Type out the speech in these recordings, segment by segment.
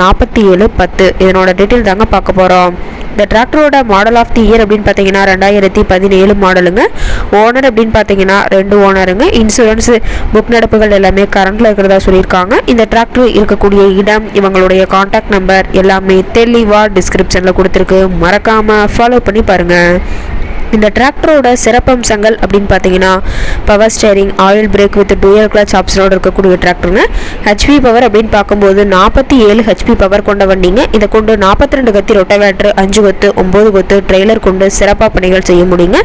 நாற்பத்தி ஏழு பத்து. இதனோட டீட்டெயில் தாங்க பார்க்க போகிறோம் இந்த டிராக்டரோட மாடல் ஆஃப் தி இயர் அப்படின்னு பார்த்தீங்கன்னா ரெண்டாயிரத்தி பதினேழு மாடலுங்க ஓனர் அப்படின்னு பார்த்தீங்கன்னா ரெண்டு ஓனருங்க இன்சூரன்ஸ் புக் நடப்புகள் எல்லாமே கரண்டில் இருக்கிறதா சொல்லியிருக்காங்க. இந்த டிராக்டர் இருக்கக்கூடிய இடம் இவங்களுடைய காண்டாக்ட் நம்பர் எல்லாமே தெளிவாக டிஸ்கிரிப்ஷனில் கொடுத்துருக்கு. மறக்காமல் ஃபாலோ பண்ணி பாருங்கள் இந்த டிராக்டரோட சிறப்பம்சங்கள் அப்படின்னு பார்த்தீங்கன்னா power steering oil brake with dual clutch ஆப்ஷனோட இருக்கக்கூடிய டிராக்டருங்க ஹெச்பி பவர் அப்படின்னு பார்க்கும்போது நாற்பத்தி ஏழு ஹெச்பி பவர் கொண்ட வண்டிங்க. இதை கொண்டு நாற்பத்தி ரெண்டு கத்தி ரொட்டவேட்டர் அஞ்சு கொத்து ஒம்பது கொத்து ட்ரெய்லர் கொண்டு சிறப்பாக பணிகள் செய்ய முடியுங்க.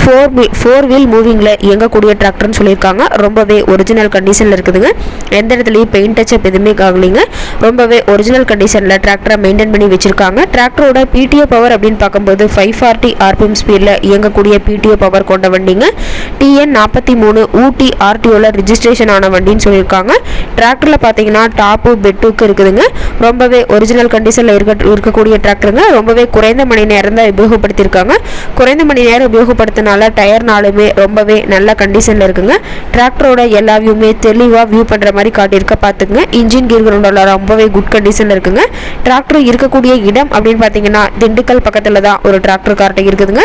ஃபோர் வீ ஃபோர் வீல் மூவிங்கில் இயங்கக்கூடிய டிராக்டர்னு சொல்லியிருக்காங்க. ரொம்பவே ஒரிஜினல் கண்டிஷனில் இருக்குதுங்க. எந்த இடத்துலையும் பெயிண்ட் டச்சப் எதுவுமே ஆகலைங்க ரொம்பவே ஒரிஜினல் கண்டிஷனில் டிராக்டரை மெயின்டைன் பண்ணி வச்சுருக்காங்க. டிராக்டரோட பிடிஓ பவர் அப்படின்னு பார்க்கும்போது ஃபைவ் ஃபார்ட்டி ஆர்பிஎம் ஸ்பீடில் இயங்கக்கூடிய பிடிஓ பவர் கொண்ட வண்டிங்க. டிஎன் நாற்பத்தி மூணு ஊட்டி ஆர்டிஓவில் ரிஜிஸ்ட்ரேஷன் ஆன வண்டின்னு சொல்லியிருக்காங்க. டிராக்டரில் பார்த்தீங்கன்னா டாப்பு பெட்டுக்கு இருக்குதுங்க. ரொம்பவே ஒரிஜினல் கண்டிஷனில் இருக்க இருக்கக்கூடிய டிராக்டருங்க ரொம்பவே குறைந்த மணி நேரம் தான் உபயோகப்படுத்தியிருக்காங்க. குறைந்த மணி நேரம் உபயோகப்படுத்தினால டயர்னாலுமே ரொம்பவே நல்ல கண்டிஷனில் இருக்குங்க. டிராக்டரோட எல்லா வியூமே தெளிவாக வியூ பண்ணுற மாதிரி காட்டியிருக்க பார்த்துக்குங்க இன்ஜின் கீர் கிரவுண்டெல்லாம் ரொம்பவே குட் கண்டிஷனில் இருக்குங்க. டிராக்டர் இருக்கக்கூடிய இடம் அப்படின்னு பார்த்தீங்கன்னா திண்டுக்கல் பக்கத்தில் தான் ஒரு டிராக்டர் கார்ட்டை இருக்குதுங்க.